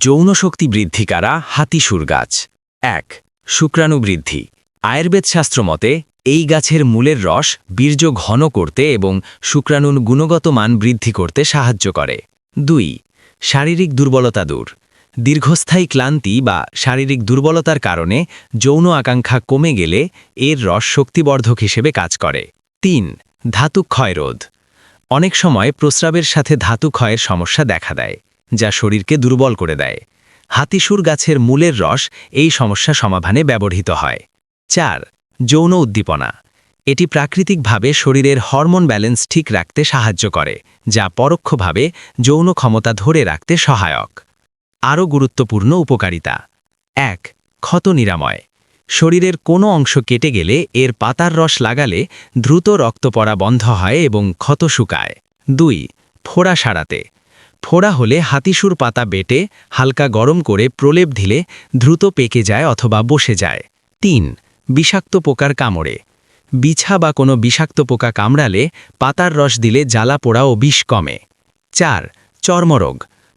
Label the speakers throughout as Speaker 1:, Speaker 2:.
Speaker 1: যৌন শক্তি বৃদ্ধিকারা হাতিসুর গাছ। এক, শুক্রাণু বৃদ্ধি। আয়ুর্বেদ শাস্ত্র মতে, এই গাছের মূলের রস বীর্য ঘন করতে এবং শুক্রাণুর গুণগত মান বৃদ্ধি করতে সাহায্য করে। দুই, শারীরিক দুর্বলতা দূর। দীর্ঘস্থায়ী ক্লান্তি বা শারীরিক দুর্বলতার কারণে যৌন আকাঙ্ক্ষা কমে গেলে এর রস শক্তিবর্ধক হিসেবে কাজ করে। তিন, ধাতু ক্ষয়রোধ অনেক সময় প্রস্রাবের সাথে ধাতু ক্ষয়ের সমস্যা দেখা দেয়। যা শরীরকে দুর্বল করে দেয়। হাতিসুর গাছের মূলের রস এই সমস্যা সমাধানে ব্যবহৃত হয়। চার, যৌন উদ্দীপনা। এটি প্রাকৃতিকভাবে শরীরের হরমোন ব্যালেন্স ঠিক রাখতে সাহায্য করে, যা পরোক্ষভাবে যৌন ক্ষমতা ধরে রাখতে সহায়ক। আরও গুরুত্বপূর্ণ উপকারিতা। এক, ক্ষত নিরাময়। শরীরের কোনো অংশ কেটে গেলে এর পাতার রস লাগালে দ্রুত রক্ত পড়া বন্ধ হয় এবং ক্ষত শুকায়। দুই, ফোড়া সারাতে। ফোড়া হলে হাতিসুর পাতা বেটে হালকা গরম করে প্রলেপ দিলে দ্রুত পেকে যায় অথবা বসে যায়। তিন, বিষাক্ত পোকার কামড়ে। বিছা বা কোনো বিষাক্ত পোকা কামড়ালে পাতার রস দিলে জ্বালা পোড়া ও বিষ কমে। চার, চর্মরোগ।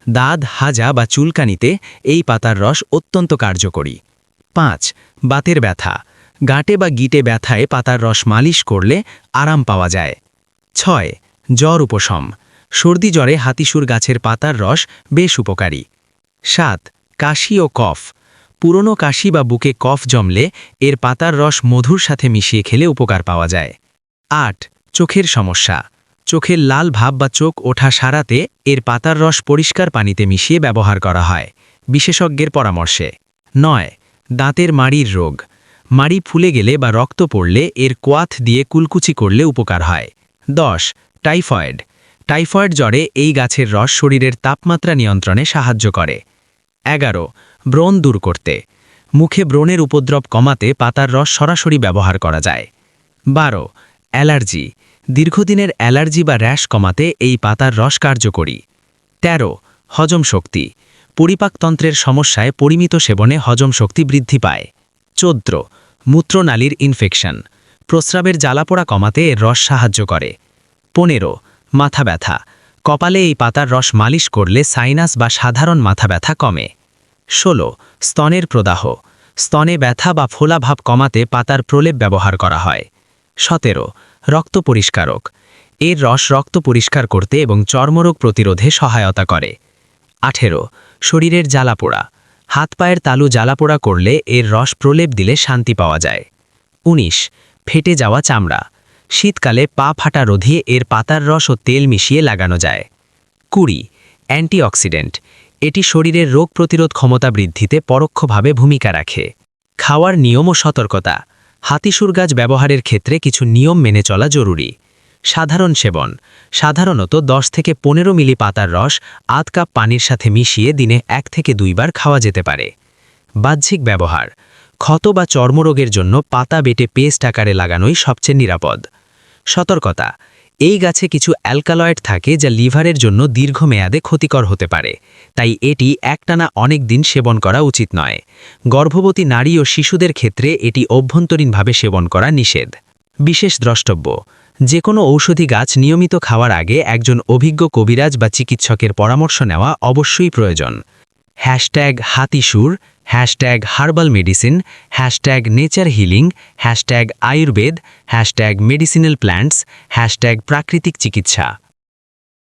Speaker 1: দাঁত, হাজা বা চুলকানিতে এই পাতার রস অত্যন্ত কার্যকরী। পাঁচ, বাতের ব্যথা। গাঁটে বা গিটে ব্যথায় পাতার রস মালিশ করলে আরাম পাওয়া যায়। ছয়, জ্বর উপশম। সর্দি জ্বরে হাতিসুর গাছের পাতার রস বেশ উপকারী। সাত, কাশি ও কফ। পুরনো কাশি বা বুকে কফ জমলে এর পাতার রস মধুর সাথে মিশিয়ে খেলে উপকার পাওয়া যায়। আট, চোখের সমস্যা। চোখের লাল ভাব বা চোখ ওঠা সারাতে এর পাতার রস পরিষ্কার পানিতে মিশিয়ে ব্যবহার করা হয়, বিশেষজ্ঞের পরামর্শে। নয়, দাঁতের মাড়ির রোগ। মাড়ি ফুলে গেলে বা রক্ত পড়লে এর কোয়াথ দিয়ে কুলকুচি করলে উপকার হয়। দশ, টাইফয়েড। টাইফয়েড জ্বরে এই গাছের রস শরীরের তাপমাত্রা নিয়ন্ত্রণে সাহায্য করে। এগারো, ব্রণ দূর করতে। মুখে ব্রণের উপদ্রব কমাতে পাতার রস সরাসরি ব্যবহার করা যায়। বারো, অ্যালার্জি। দীর্ঘদিনের অ্যালার্জি বা র্যাশ কমাতে এই পাতার রস কার্যকরী। ১৩ হজম শক্তি। পরিপাকতন্ত্রের সমস্যায় পরিমিত সেবনে হজম শক্তি বৃদ্ধি পায়। চোদ্দ, মূত্রনালীর ইনফেকশন। প্রস্রাবের জ্বালাপোড়া কমাতে এর রস সাহায্য করে। পনেরো মাথা ব্যথা। কপালে এই পাতার রস মালিশ করলে সাইনাস বা সাধারণ মাথা ব্যথা কমে। ষোলো, স্তনের প্রদাহ। স্তনে ব্যথা বা ফোলাভাব কমাতে পাতার প্রলেপ ব্যবহার করা হয়। সতেরো, রক্ত পরিষ্কারক। এর রস রক্ত পরিষ্কার করতে এবং চর্মরোগ প্রতিরোধে সহায়তা করে। আঠেরো, শরীরের জ্বালাপোড়া। হাত পায়ের তালু জ্বালাপোড়া করলে এর রস প্রলেপ দিলে শান্তি পাওয়া যায়। ১৯ ফেটে যাওয়া চামড়া। শীতকালে পা ফাটা রোধে এর পাতার রস ও তেল মিশিয়ে লাগানো যায়। কুড়ি, অ্যান্টিঅক্সিডেন্ট। এটি শরীরের রোগ প্রতিরোধ ক্ষমতা বৃদ্ধিতে পরোক্ষভাবে ভূমিকা রাখে। খাওয়ার নিয়ম ও সতর্কতা। হাতিসুর গাছ ব্যবহারের ক্ষেত্রে কিছু নিয়ম মেনে চলা জরুরি। সাধারণ সেবন। সাধারণত 10 থেকে পনেরো মিলি পাতার রস আধ কাপ পানির সাথে মিশিয়ে দিনে এক থেকে দুইবার খাওয়া যেতে পারে। বাহ্যিক ব্যবহার। ক্ষত বা চর্মরোগের জন্য পাতা বেটে পেস্ট আকারে লাগানোই সবচেয়ে নিরাপদ। সতর্কতা। এই গাছে কিছু অ্যালকালয়েড থাকে যা লিভারের জন্য দীর্ঘমেয়াদে ক্ষতিকর হতে পারে। তাই এটি একটানা অনেক দিন সেবন করা উচিত নয়। গর্ভবতী নারী ও শিশুদের ক্ষেত্রে এটি অভ্যন্তরীণভাবে সেবন করা নিষেধ। বিশেষ দ্রষ্টব্য যে কোনো ঔষধি গাছ নিয়মিত খাওয়ার আগে একজন অভিজ্ঞ কবিরাজ বা চিকিৎসকের পরামর্শ নেওয়া অবশ্যই প্রয়োজন। Hashtag হাতিসুর, hashtag herbal medicine, hashtag nature healing, hashtag Ayurveda, hashtag medicinal plants, hashtag প্রাকৃতিক চিকিৎসা।